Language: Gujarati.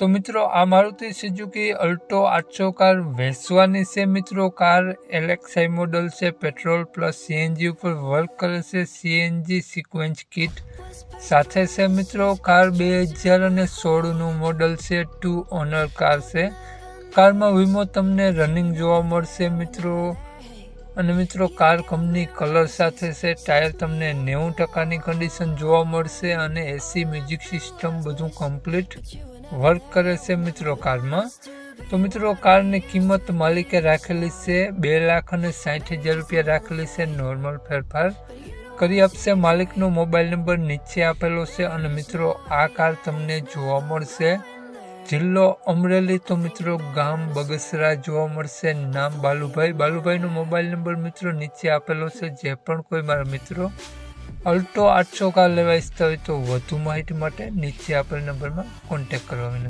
તો મિત્રો, આ મારુતિ સુઝુકી અલ્ટો આઠસો કાર વેચવાની છે મિત્રો. કાર એલેક્સાઈ મોડલ છે પેટ્રોલ પ્લસ સીએનજી ઉપર વર્ક કરે છે. સીએનજી સિક્વન્સ કિટ સાથે છે મિત્રો. કાર બે હજાર અને સોળનું મોડલ છે ટુ ઓનર કાર છે. કારમાં વીમો તમને રનિંગ જોવા મળશે મિત્રો. અને મિત્રો કાર કંપની કલર સાથે છે ટાયર તમને નેવું ટકાની કન્ડિશન જોવા મળશે અને એસી મ્યુઝિક સિસ્ટમ બધું કમ્પ્લીટ વર્ક કરે છે મિત્રો કારમાં. તો મિત્રો કારની કિંમત માલિકે રાખેલી છે બે લાખ અને સાઠ હજાર રૂપિયા રાખેલી છે નોર્મલ ફેરફાર. કરી આપશે માલિકનો મોબાઈલ નંબર નીચે આપેલો છે અને મિત્રો આ કાર તમને જોવા મળશે. જિલ્લો અમરેલી તો મિત્રો ગામ બગસરા જોવા મળશે. નામ બાલુભાઈ. બાલુભાઈનો મોબાઈલ નંબર મિત્રો નીચે આપેલો છે. જે પણ કોઈ મારા મિત્રો અલ્ટો આઠસો કાર લેવા ઈચ્છતા હોય તો વધુ માહિતી માટે નીચે આપેલ નંબરમાં કોન્ટેક્ટ કરવા વિનંતી.